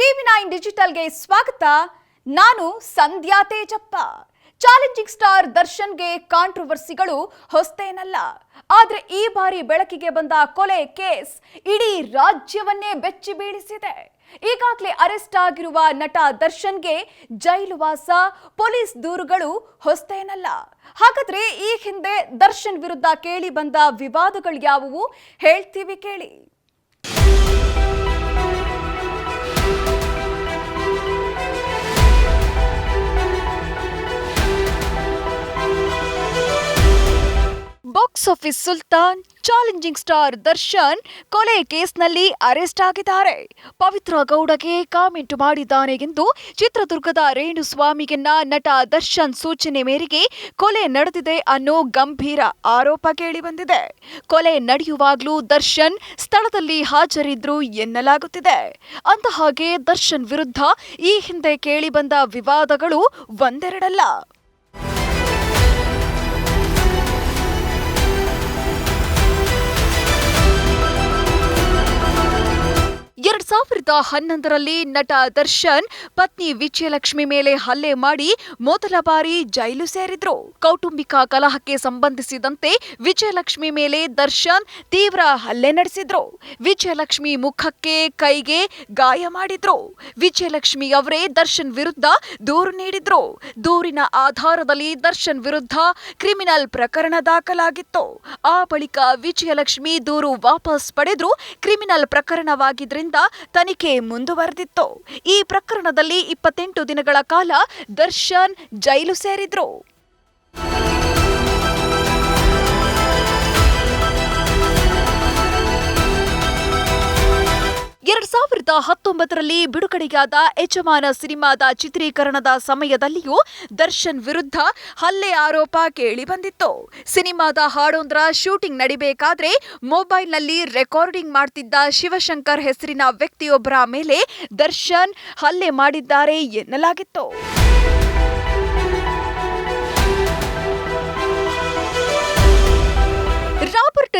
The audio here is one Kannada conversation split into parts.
ಟಿವಿ ನೈನ್ ಡಿಜಿಟಲ್ಗೆ ಸ್ವಾಗತ. ನಾನು ಸಂಧ್ಯಾ ತೇಜಪ್ಪ. ಚಾಲೆಂಜಿಂಗ್ ಸ್ಟಾರ್ ದರ್ಶನ್ಗೆ ಕಾಂಟ್ರವರ್ಸಿಗಳು ಹೊಸ್ತೇನಲ್ಲ. ಆದ್ರೆ ಈ ಬಾರಿ ಬೆಳಕಿಗೆ ಬಂದ ಕೊಲೆ ಕೇಸ್ ಇಡೀ ರಾಜ್ಯವನ್ನೇ ಬೆಚ್ಚಿ ಬೀಳಿಸಿದೆ. ಈಗಾಗಲೇ ಅರೆಸ್ಟ್ ಆಗಿರುವ ನಟ ದರ್ಶನ್ಗೆ ಜೈಲುವಾಸ ಪೊಲೀಸ್ ದೂರುಗಳು ಹೊಸ್ತೇನಲ್ಲ. ಹಾಗಾದ್ರೆ ಈ ಹಿಂದೆ ದರ್ಶನ್ ವಿರುದ್ಧ ಕೇಳಿ ಬಂದ ವಿವಾದಗಳು ಯಾವುವು? ಹೇಳ್ತೀವಿ ಕೇಳಿ. Box office Sultan, challenging star Darshan ಕೊಲೆ ಕೇಸ್ನಲ್ಲಿ ಅರೆಸ್ಟ್ ಆಗಿದ್ದಾರೆ. ಪವಿತ್ರ ಗೌಡಗೆ ಕಾಮೆಂಟ್ ಮಾಡಿದ್ದಾನೆ ಎಂದು ಚಿತ್ರದುರ್ಗದ ರೇಣುಸ್ವಾಮಿಗೆನ್ನ ನಟ ದರ್ಶನ್ ಸೂಚನೆ ಮೇರೆಗೆ ಕೊಲೆ ನಡೆದಿದೆ ಅನ್ನೋ ಗಂಭೀರ ಆರೋಪ ಕೇಳಿಬಂದಿದೆ. ಕೊಲೆ ನಡೆಯುವಾಗಲೂ ದರ್ಶನ್ ಸ್ಥಳದಲ್ಲಿ ಹಾಜರಿದ್ರು ಎನ್ನಲಾಗುತ್ತಿದೆ. ಅಂದಹಾಗೆ ದರ್ಶನ್ ವಿರುದ್ಧ ಈ ಹಿಂದೆ ಕೇಳಿಬಂದ ವಿವಾದಗಳು ಒಂದೆರಡಲ್ಲ. ಸಾವಿರದ ಹನ್ನೊಂದರಲ್ಲಿ ನಟ ದರ್ಶನ್ ಪತ್ನಿ ವಿಜಯಲಕ್ಷ್ಮಿ ಮೇಲೆ ಹಲ್ಲೆ ಮಾಡಿ ಮೊದಲ ಬಾರಿ ಜೈಲು ಸೇರಿದ್ರು. ಕೌಟುಂಬಿಕ ಕಲಹಕ್ಕೆ ಸಂಬಂಧಿಸಿದಂತೆ ವಿಜಯಲಕ್ಷ್ಮಿ ಮೇಲೆ ದರ್ಶನ್ ತೀವ್ರ ಹಲ್ಲೆ ನಡೆಸಿದ್ರು. ವಿಜಯಲಕ್ಷ್ಮಿ ಮುಖಕ್ಕೆ ಕೈಗೆ ಗಾಯ ಮಾಡಿದ್ರು. ವಿಜಯಲಕ್ಷ್ಮಿ ಅವರೇ ದರ್ಶನ್ ವಿರುದ್ಧ ದೂರು ನೀಡಿದ್ರು. ದೂರಿನ ಆಧಾರದಲ್ಲಿ ದರ್ಶನ್ ವಿರುದ್ಧ ಕ್ರಿಮಿನಲ್ ಪ್ರಕರಣ ದಾಖಲಾಗಿತ್ತು. ಆ ಬಳಿಕ ವಿಜಯಲಕ್ಷ್ಮಿ ದೂರು ವಾಪಸ್ ಪಡೆದ್ರು. ಕ್ರಿಮಿನಲ್ ಪ್ರಕರಣವಾಗಿದ್ದರಿಂದ ತನಿಖೆ ಮುಂದುವರೆದಿತ್ತು. ಈ ಪ್ರಕರಣದಲ್ಲಿ ಇಪ್ಪತ್ತೆಂಟು ದಿನಗಳ ಕಾಲ ದರ್ಶನ್ ಜೈಲು ಸೇರಿದ್ರು. ಹತ್ತೊಂಬತ್ತರಲ್ಲಿ ಬಿಡುಗಡೆಯಾದ ಯಜಮಾನ ಸಿನಿಮಾದ ಚಿತ್ರೀಕರಣದ ಸಮಯದಲ್ಲಿಯೂ ದರ್ಶನ್ ವಿರುದ್ಧ ಹಲ್ಲೆ ಆರೋಪ ಕೇಳಿ ಬಂದಿತ್ತು. ಸಿನಿಮಾದ ಹಾಡೊಂದರ ಶೂಟಿಂಗ್ ನಡಿಬೇಕಾದ್ರೆ ಮೊಬೈಲ್ನಲ್ಲಿ ರೆಕಾರ್ಡಿಂಗ್ ಮಾಡ್ತಿದ್ದ ಶಿವಶಂಕರ್ ಹೆಸರಿನ ವ್ಯಕ್ತಿಯೊಬ್ಬರ ಮೇಲೆ ದರ್ಶನ್ ಹಲ್ಲೆ ಮಾಡಿದ್ದಾರೆ ಎನ್ನಲಾಗಿತ್ತು.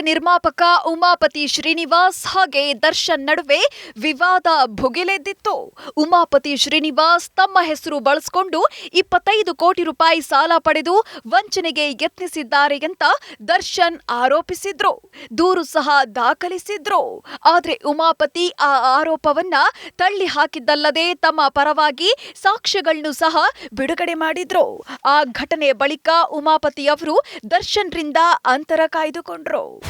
ನಿರ್ಮಾಪಕ ಉಮಾಪತಿ ಶ್ರೀನಿವಾಸ್ ಹಾಗೆ ದರ್ಶನ್ ನಡುವೆ ವಿವಾದ ಭುಗಿಲೆದ್ದಿತ್ತು. ಉಮಾಪತಿ ಶ್ರೀನಿವಾಸ್ ತಮ್ಮ ಹೆಸರು ಬಳಸಿಕೊಂಡು ಇಪ್ಪತ್ತೈದು ಕೋಟಿ ರೂಪಾಯಿ ಸಾಲ ಪಡೆದು ವಂಚನೆಗೆ ಯತ್ನಿಸಿದ್ದಾರೆ ಅಂತ ದರ್ಶನ್ ಆರೋಪಿಸಿದ್ರು. ದೂರು ಸಹ ದಾಖಲಿಸಿದ್ರು. ಆದರೆ ಉಮಾಪತಿ ಆ ಆರೋಪವನ್ನ ತಳ್ಳಿ ಹಾಕಿದ್ದಲ್ಲದೆ ತಮ್ಮ ಪರವಾಗಿ ಸಾಕ್ಷ್ಯಗಳನ್ನು ಸಹ ಬಿಡುಗಡೆ ಮಾಡಿದ್ರು. ಆ ಘಟನೆ ಬಳಿಕ ಉಮಾಪತಿ ಅವರು ದರ್ಶನ್ರಿಂದ ಅಂತರ ಕಾಯ್ದುಕೊಂಡ್ರು.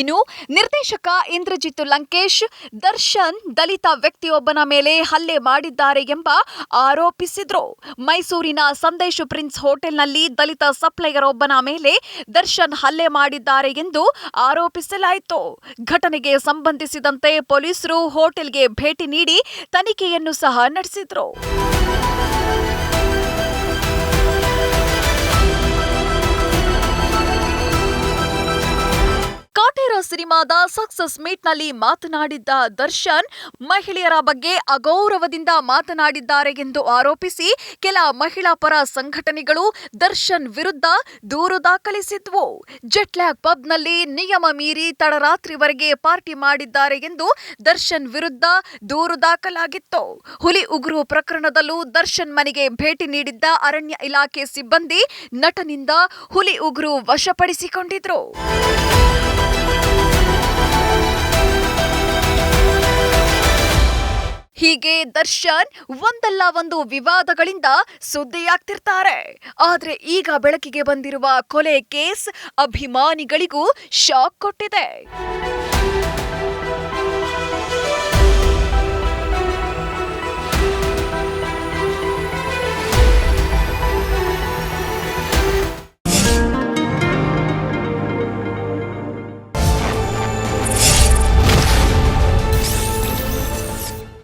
ಇನ್ನು ನಿರ್ದೇಶಕ ಇಂದ್ರಜಿತ್ ಲಂಕೇಶ್, ದರ್ಶನ್ ದಲಿತ ವ್ಯಕ್ತಿಯೊಬ್ಬನ ಮೇಲೆ ಹಲ್ಲೆ ಮಾಡಿದ್ದಾರೆ ಎಂಬ ಆರೋಪಿಸಿದ್ರು. ಮೈಸೂರಿನ ಸಂದೇಶ್ ಪ್ರಿನ್ಸ್ ಹೋಟೆಲ್ನಲ್ಲಿ ದಲಿತ ಸಪ್ಲೈಯರ್ ಒಬ್ಬನ ಮೇಲೆ ದರ್ಶನ್ ಹಲ್ಲೆ ಮಾಡಿದ್ದಾರೆ ಎಂದು ಆರೋಪಿಸಲಾಯಿತು. ಘಟನೆಗೆ ಸಂಬಂಧಿಸಿದಂತೆ ಪೊಲೀಸರು ಹೋಟೆಲ್ಗೆ ಭೇಟಿ ನೀಡಿ ತನಿಖೆಯನ್ನು ಸಹ ನಡೆಸಿದ್ರು. ಸಿನಿಮಾದ ಸಕ್ಸಸ್ ಮೀಟ್ನಲ್ಲಿ ಮಾತನಾಡಿದ್ದ ದರ್ಶನ್, ಮಹಿಳೆಯರ ಬಗ್ಗೆ ಅಗೌರವದಿಂದ ಮಾತನಾಡಿದ್ದಾರೆ ಎಂದು ಆರೋಪಿಸಿ ಕೆಲ ಮಹಿಳಾ ಪರ ಸಂಘಟನೆಗಳು ದರ್ಶನ್ ವಿರುದ್ಧ ದೂರು ದಾಖಲಿಸಿದ್ವು. ಜೆಟ್ಲ್ಯಾಗ್ ಪಬ್ನಲ್ಲಿ ನಿಯಮ ಮೀರಿ ತಡರಾತ್ರಿವರೆಗೆ ಪಾರ್ಟಿ ಮಾಡಿದ್ದಾರೆ ಎಂದು ದರ್ಶನ್ ವಿರುದ್ಧ ದೂರು ದಾಖಲಾಗಿತ್ತು. ಹುಲಿ ಉಗುರು ಪ್ರಕರಣದಲ್ಲೂ ದರ್ಶನ್ ಮನೆಗೆ ಭೇಟಿ ನೀಡಿದ್ದ ಅರಣ್ಯ ಇಲಾಖೆ ಸಿಬ್ಬಂದಿ ನಟನಿಂದ ಹುಲಿ ಉಗುರು ವಶಪಡಿಸಿಕೊಂಡಿದ್ರು. ದರ್ಶನ್ ಒಂದಲ್ಲ ಒಂದು ವಿವಾದಗಳಿಂದ ಸುದ್ದಿಯಾಗ್ತಿರ್ತಾರೆ. ಆದ್ರೆ ಈಗ ಬೆಳಕಿಗೆ ಬಂದಿರುವ ಕೊಲೆ ಕೇಸ್ ಅಭಿಮಾನಿಗಳಿಗೂ ಶಾಕ್ ಕೊಟ್ಟಿದೆ.